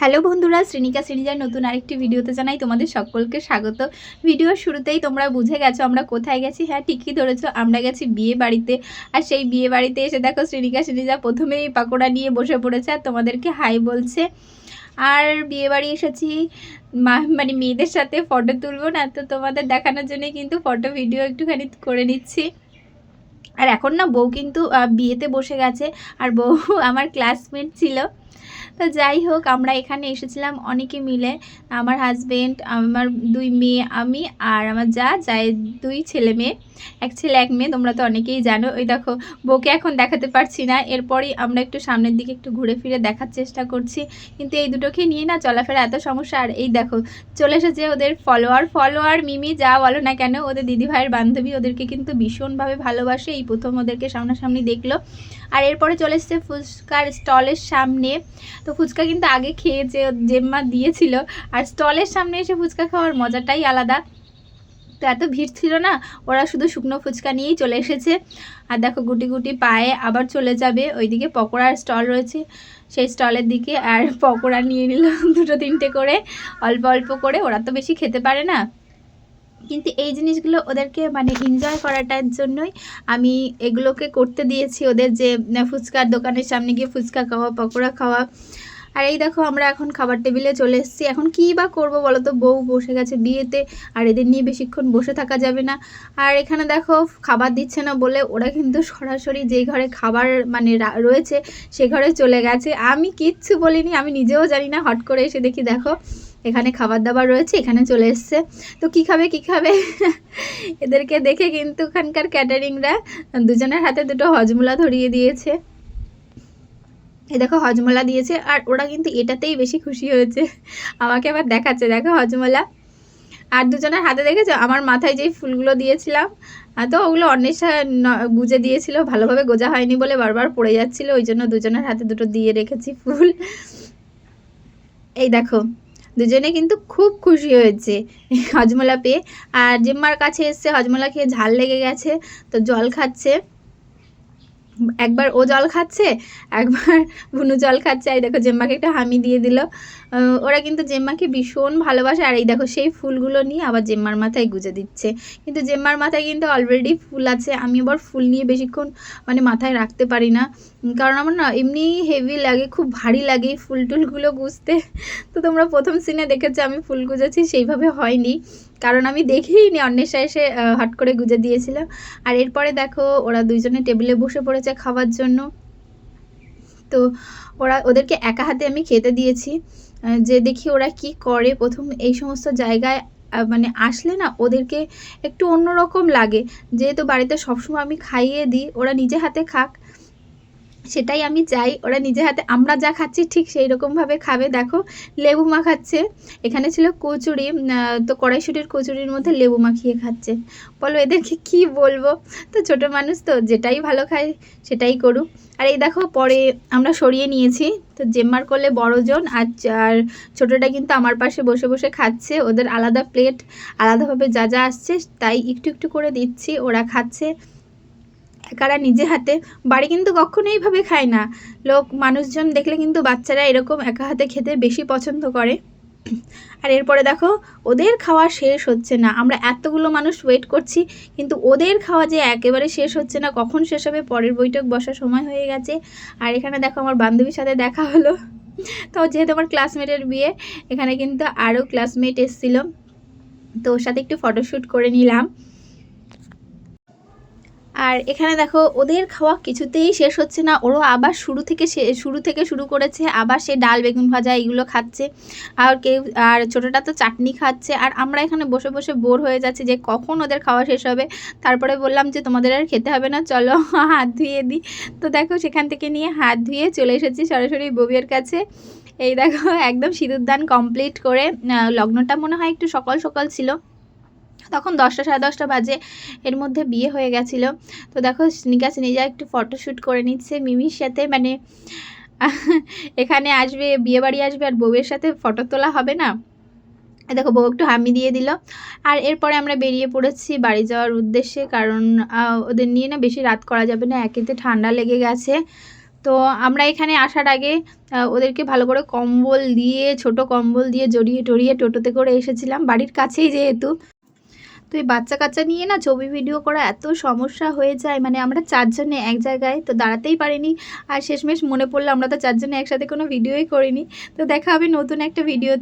Hello বন্ধুরা শ্রেণিকা শ্রেণীজার নতুন আরেকটি ভিডিওতে জানাই তোমাদের সকলকে স্বাগত। ভিডিওর শুরুতেই তোমরা বুঝে গেছো আমরা কোথায় গেছি। হ্যাঁ ঠিকই ধরেছো, আমরা গেছি বিয়ে বাড়িতে। আর সেই বিয়ে বাড়িতে এসে দেখো শ্রেণিকা শ্রেণীজা প্রথমেই পাকোড়া নিয়ে বসে পড়েছে আর তোমাদেরকে হাই বলছে। আর বিয়ে বাড়ি এসেছি মানে মেয়েদের সাথে ফটো তুলবো না, তো তোমাদের দেখানোর জন্য কিন্তু ফটো, ভিডিও একটুখানি করে নিচ্ছি। আর এখন না বউ কিন্তু বিয়েতে বসে গেছে। আর বউ আমার ক্লাসমেট ছিল। তো যাই হোক, আমরা এখানে এসেছিলাম অনেকে মিলে। আমার হাজবেন্ড আমার দুই মেয়ে, আমি আর আমার যা যায় দুই ছেলে মেয়ে। এক ছেলে, এক মেয়ে, তোমরা তো অনেকেই জানো। ওই দেখো, বউকে এখন দেখাতে পারছি না। এরপরই আমরা একটু সামনের দিকে একটু ঘুরে ফিরে দেখার চেষ্টা করছি। কিন্তু এই দুটোকে নিয়ে না চলাফেরা এত সমস্যা। আর এই দেখো, চলে এসেছে ওদের ফলোয়ার ফলোয়ার মিমি, যা বলো না কেন, ওদের দিদি ভাইয়ের বান্ধবী ওদেরকে কিন্তু ভীষণভাবে ভালোবাসে। এই প্রথম ওদেরকে সামনাসামনি দেখল। আর এরপরে চলে এসেছে ফুচকার স্টলের সামনে। তো ফুচকা কিন্তু আগে খেয়েছে জেম্মা দিয়েছিল, আর স্টলের সামনে এসে ফুচকা খাওয়ার মজাটাই আলাদা। তো এত ভিড় ছিল না, ওরা শুধু শুকনো ফুচকা নিয়েই চলে এসেছে। আর দেখো গুটি গুটি পায়ে আবার চলে যাবে, ওইদিকে পকোড়ার স্টল রয়েছে। সেই স্টলের দিকে আর পকোড়া নিয়ে নিল দুটো তিনটে করে, অল্প অল্প করে, ওরা তো বেশি খেতে পারে না। কিন্তু এই জিনিসগুলো ওদেরকে মানে এনজয় করাটার জন্যই আমি এগুলোকে করতে দিয়েছি। ওদের যে ফুচকার দোকানের সামনে গিয়ে ফুচকা খাওয়া, পকোড়া খাওয়া। আর এই দেখো আমরা এখন খাবার টেবিলে চলে এসেছি। এখন কী বা করব বলো তো বউ বসে গেছে বিয়েতে আর এদের নিয়ে বেশিক্ষণ বসে থাকা যাবে না। আর এখানে দেখো খাবার দিচ্ছে না বলে ওরা কিন্তু সরাসরি যেই ঘরে খাবার মানে রয়েছে সে ঘরে চলে গেছে। আমি কিচ্ছু বলিনি, আমি নিজেও জানি না। হট করে এসে দেখি দেখো এখানে খাবার দাবার রয়েছে, এখানে চলে এসছে। তো কী খাবে কী খাবে? এদেরকে দেখে কিন্তু ওখানকার ক্যাটারিংরা দুজনের হাতে দুটো হজমোলা ধরিয়ে দিয়েছে। এ দেখো, হজমোলা দিয়েছে, আর ওরা কিন্তু এটাতেই বেশি খুশি হয়েছে। আমাকে আবার দেখাচ্ছে, দেখো হজমোলা। আর দুজনের হাতে দেখেছ? আমার মাথায় যেই ফুলগুলো দিয়েছিলাম তো ওগুলো অন্বেষা গুজে দিয়েছিল, ভালোভাবে গোজা হয়নি বলে বারবার পড়ে যাচ্ছিল, ওই জন্য দুজনের হাতে দুটো দিয়ে রেখেছি ফুল। এই দেখো দুজনে কিন্তু খুব খুশি হয়েছে হজমলা পেয়ে। আর জিম্মার কাছে এসছে হজমলা খেয়ে ঝাল লেগে গেছে, তো জল খাচ্ছে। একবার ও জল খাচ্ছে, একবার বুনু জল খাচ্ছে আর দেখো জেম্মাকে একটা হামি দিয়ে দিল। ওরা কিন্তু জেম্মাকে ভীষণ ভালোবাসে, আর এই দেখো সেই ফুলগুলো নিয়ে আবার জেম্মার মাথায় গুজে দিচ্ছে। কিন্তু জেম্মার মাথায় কিন্তু অলরেডি ফুল আছে, আমি আবার ফুল নিয়ে বেশিক্ষণ মানে মাথায় রাখতে পারি না। কারণ আমার না এমনি হেভি লাগে, খুব ভারী লাগে ফুল টুলগুলো গুজতে। তো তোমরা প্রথম সিনে দেখেছ আমি ফুল গুজেছি, সেইভাবে হয়নি। কারণ আমি দেখিনি অন্বেষা এসে হট করে গুজে দিয়েছিল আর এরপরে দেখো, ওরা দুইজনে টেবিলে বসে পড়েছে খাওয়ার জন্য। তো ওরা, ওদেরকে একা হাতে আমি খেতে দিয়েছি। যে দেখি ওরা কি করে, প্রথম এই সমস্ত জায়গায় মানে আসলে না, ওদেরকে একটু অন্যরকম লাগে। যেহেতু বাড়িতে সবসময় আমি খাইয়ে দিই, ওরা নিজে হাতে খাক। সেটাই আমি চাই। ওরা নিজে হাতে, আমরা যা খাচ্ছি ঠিক সেই রকমভাবে খাবে। দেখো, লেবু মাখাচ্ছে এখানে ছিল কচুরি তো কড়াইশুটির কচুরির মধ্যে লেবু মাখিয়ে খাচ্ছে। বলো, এদেরকে কি বলব? তো ছোট মানুষ তো, যেটাই ভালো খায় সেটাই করুক। আর এই দেখো, পরে আমরা সরিয়ে নিয়েছি। তো জেম্মার করলে বড়জন আর আর ছোটোটা কিন্তু আমার পাশে বসে বসে খাচ্ছে। ওদের আলাদা প্লেট আলাদাভাবে যা যা আসছে, তাই একটু একটু করে দিচ্ছি। ওরা খাচ্ছে। একারা নিজে হাতে, বাড়ি কিন্তু কখনো এইভাবে খায় না। লোক, মানুষজন দেখলে কিন্তু বাচ্চারা এরকম একা হাতে খেতে বেশি পছন্দ করে। আর এরপরে দেখো, ওদের খাওয়া শেষ হচ্ছে না। আমরা এতগুলো মানুষ ওয়েট করছি, কিন্তু ওদের খাওয়া যে একেবারে শেষ হচ্ছে না, কখন শেষ হবে পরের বৈঠক বসার সময় হয়ে গেছে। আর এখানে দেখো, আমার বান্ধবীর সাথে দেখা হলো। তো যেহেতু আমার ক্লাসমেটের বিয়ে, এখানে কিন্তু আরও ক্লাসমেট এসেছিল। তো ওর সাথে একটু ফটোশ্যুট করে নিলাম। আর এখানে দেখো, ওদের খাওয়া কিছুতেই শেষ হচ্ছে না। ওরও আবার শুরু থেকে শুরু থেকে শুরু করেছে, আবার সে ডাল, বেগুন ভাজা এগুলো খাচ্ছে। আর কেউ, আর ছোটোটা তো চাটনি খাচ্ছে। আর আমরা এখানে বসে বসে বোর হয়ে যাচ্ছি যে কখন ওদের খাওয়া শেষ হবে। তারপরে বললাম যে, তোমাদের আর খেতে হবে না, চলো হাত ধুয়ে দিই। তো দেখো, সেখান থেকে নিয়ে হাত ধুয়ে চলে এসেছি সরাসরি ববিয়ের কাছে। এই দেখো, একদম সিঁদুর দান কমপ্লিট করে লগ্নটা মনে হয় একটু সকাল সকাল ছিল। তখন দশটা, সাড়ে দশটা বাজে। এর মধ্যে বিয়ে হয়ে গেছিল। তো দেখো স্নিকা সিনিজা একটু ফটোশ্যুট করে নিচ্ছে মিমির সাথে। মানে এখানে আসবে বিয়ে বাড়ি আসবে আর বউয়ের সাথে ফটো তোলা হবে না। দেখো, বউ একটু হামি দিয়ে দিল। আর এরপরে আমরা বেরিয়ে পড়েছি বাড়ি যাওয়ার উদ্দেশ্যে। কারণ ওদের নিয়ে না বেশি রাত করা যাবে না। একেতে ঠান্ডা লেগে গেছে। তো আমরা এখানে আসার আগে ওদেরকে ভালো করে কম্বল দিয়ে, ছোট কম্বল দিয়ে জড়িয়ে টড়িয়ে টোটোতে করে এসেছিলাম। বাড়ির কাছেই যেহেতু। তো এই বাচ্চা কাচ্চা নিয়ে না ছবি ভিডিও করা এত সমস্যা হয়ে যায়। মানে আমরা চারজনে এক জায়গায় তো দাঁড়াতেই পারিনি। আর শেষমেশ মনে পড়ল আমরা তো চারজনে একসাথে কোনো ভিডিওই করিনি। তো দেখা হবে নতুন একটা ভিডিও